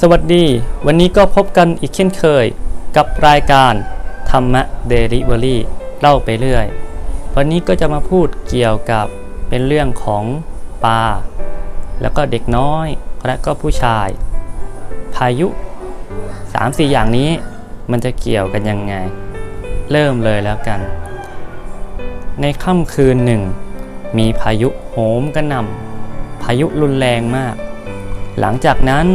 สวัสดี วันนี้ก็พบกันอีกเช่นเคยกับรายการธรรมะเดลิเวอรี่เล่าไปเรื่อย วันนี้ก็จะมาพูดเกี่ยวกับเป็นเรื่องของปลา แล้วก็เด็กน้อยและก็ผู้ชาย พายุ 3-4 อย่างนี้มันจะเกี่ยวกันยังไง เริ่มเลยแล้วกัน ในค่ำคืนหนึ่ง มีพายุโหมกระหน่ำายุรุนแรงมาก หลังจากนั้น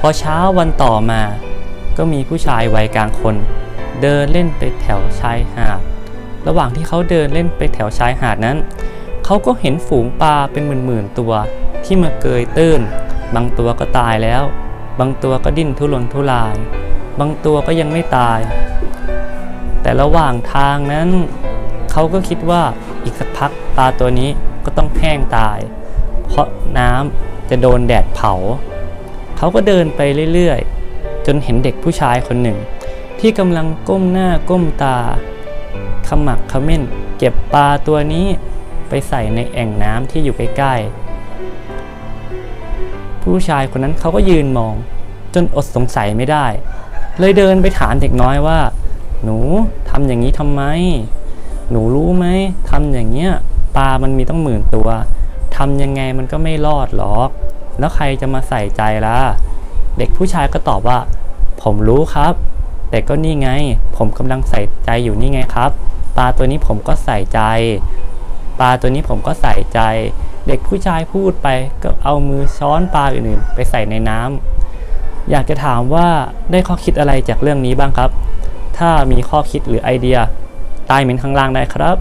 พอเช้าวันต่อมา ก็มีผู้ชายวัยกลางคน เดินเล่นไปแถวชายหาด ระหว่างที่เขาเดินเล่นไปแถวชายหาดนั้น เขาก็เห็นฝูงปลาเป็นหมื่นๆตัวที่มาเกยตื้น บางตัวก็ตายแล้ว บางตัวก็ดิ้นทุรนทุราย บางตัวก็ยังไม่ตาย แต่ระหว่างทางนั้น เขาก็คิดว่าอีกสักพักปลาตัวนี้ก็ต้องแห้งตาย เพราะน้ำจะโดนแดดเผา เขาก็เดินไปเรื่อยๆ จนเห็นเด็กผู้ชายคนหนึ่ง ที่กำลังก้มหน้าก้มตาขมักขม้น เก็บปลาตัวนี้ไปใส่ในแอ่งน้ำที่อยู่ใกล้ๆ ผู้ชายคนนั้นเขาก็ยืนมองจนอดสงสัยไม่ได้ เลยเดินไปถามเด็กน้อยว่า หนูทำอย่างนี้ทำไม หนูรู้ไหมทำอย่างเงี้ยปลามันมีต้องหมื่นตัว ทำยังไงมันก็ไม่รอดหรอก แล้วใครจะมาใส่ใจล่ะ เด็กผู้ชายก็ตอบว่า ผมรู้ครับ แต่ก็นี่ไง ผมกำลังใส่ใจอยู่นี่ไงครับ ปลาตัวนี้ผมก็ใส่ใจ ปลาตัวนี้ผมก็ใส่ใจ เด็กผู้ชายพูดไปก็เอามือช้อนปลาอื่นๆ ไปใส่ในน้ำอยากจะถามว่าได้ข้อคิดอะไรจากเรื่องนี้บ้างครับ ถ้ามีข้อคิดหรือไอเดียใต้เมนต์ข้างล่างได้ครับ